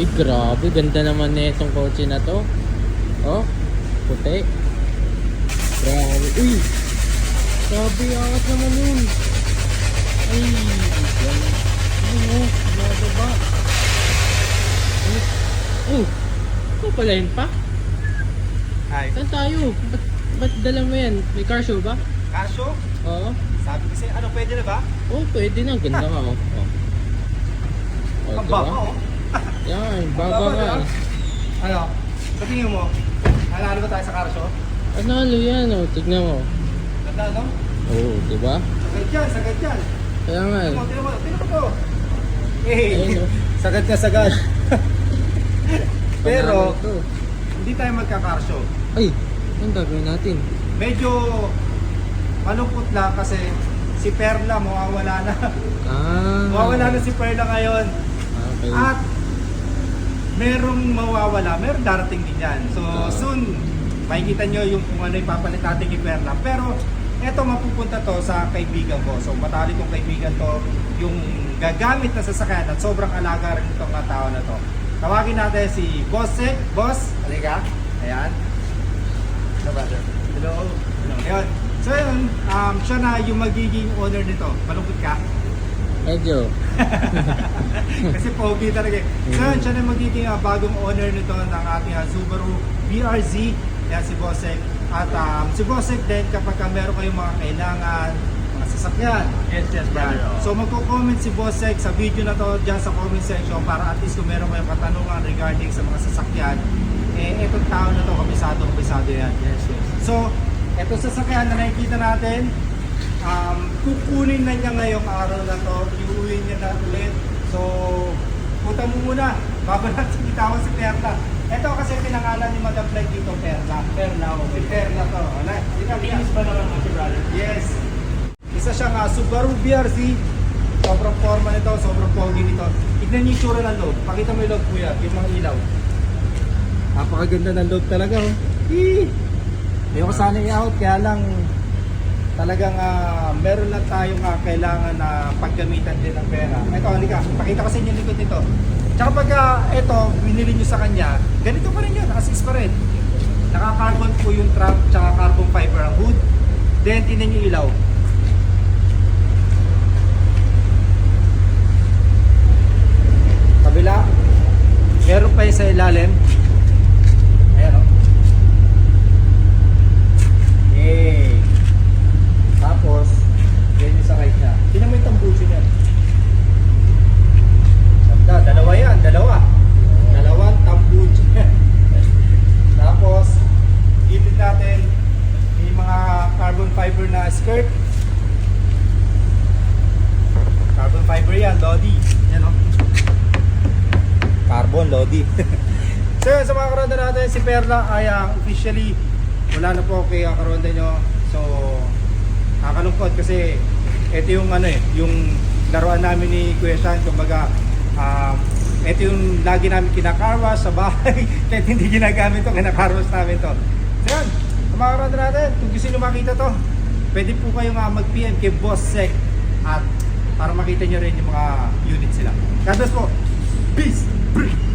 Eh, grabe. Ganda naman na itong kotse na to. Oh, puti. Grabe. Uy! Grabe, angat naman yun. Ay, yan. Ano mo? Bababa. Ay, Oh, ito pala yun pa? Hi. Saan tayo? Ba't, ba't dala mo yan? May car show ba? Kaso, Oo. sabi kasi, ano pwede na ba? Oh, pwede na. Ganda nga, oh. Oh, oh Ang diba? baba, oh. Yan, baba Baba, nga. diba? Ano? Sa tingin mo, nanalo ba tayo sa Kaso? Ano, ano yan, oh. Tignan mo. Ganda, no? Oo, di ba? Sagad yan, sagad yan. Kaya nga, Tingnan mo, eh. tingnan mo, tingnan mo to. Eh, Ayun, oh. sagad na sagad. Pero, Panalo to. hindi tayo magkakarsyo. Ay, anong gagawin natin? Medyo malungkot lang kasi si Perla mawawala na. Ah. mawawala na si Perla ngayon. Okay. At merong mawawala, meron darating din yan. So soon, makikita nyo yung kung ano ipapalit natin kay Perla. Pero eto mapupunta to sa kaibigan ko. So matali kong kaibigan to, yung gagamit na sasakyan at sobrang alaga rin itong mga tao na to. Tawagin natin si Boss Sek. Boss, halika. Ayan. Hello, brother. Hello. Hello. Ayun. So yun, um, siya na yung magiging owner nito. Malungkot ka? Medyo. Kasi pogi talaga. eh. So yun, siya na magiging ah, bagong owner nito ng ating ah, Subaru BRZ. Yan si Bosek. At um, si Bosek din kapag ka meron kayong mga kailangan, mga sasakyan. Yes, yes, brother. Yan. So magko-comment si Bosek sa video na to dyan sa comment section para at least kung meron kayong katanungan regarding sa mga sasakyan, eh itong tao na to, kabisado, kabisado yan. Yes, yes. So, eto sasakyan na nakikita natin, um, kukunin na niya ngayong araw na to, iuwi niya na ulit. So, puta mo muna, bago natin itawan si Perla. Ito kasi pinangalan ni Madam Flag dito, Perla. Perla, okay. Perla to. Wala, di ka Linis pa naman kasi, brother. Yes. Isa siyang uh, Subaru BRZ. Sobrang forma nito, sobrang pogi nito. Tignan niyo yung tsura ng loob. Pakita mo yung loob kuya, yung mga ilaw. Napakaganda ng loob talaga oh. Hee! Ayoko sana i-out, kaya lang talagang ah, meron lang tayong ah, kailangan na paggamitan din ng pera. Ito, halika, pakita inyo yung likod nito. Tsaka pag ah, ito, binili nyo sa kanya, ganito pa rin yun, naka-6 pa rin. Naka-carbon po yung trunk, tsaka carbon fiber ang hood. Then, tinan nyo ilaw. Kabila, meron pa yung sa ilalim. Ayan o. Yay! Tapos, yan yung sa right niya. Tingnan mo yung tambucho niya. Ganda, dalawa yan, dalawa. Dalawang tambucho. Tapos, gilid natin, may mga carbon fiber na skirt. Carbon fiber yan, Lodi. Yan o. Carbon, Lodi. so yun, sa mga karonda natin, si Perla ay ah, officially wala na po kay uh, karonda nyo. So, nakakalungkot kasi ito yung ano eh, yung laruan namin ni Kuya Sean, kumbaga, um, ito yung lagi namin kinakarwas sa bahay, kahit hindi ginagamit to, kinakarwas namin to. So yun, sa mga karonda natin, kung gusto nyo makita to, pwede po kayong uh, mag-PM kay Boss Sec at para makita nyo rin yung mga units sila. God bless po. Peace! Breathe!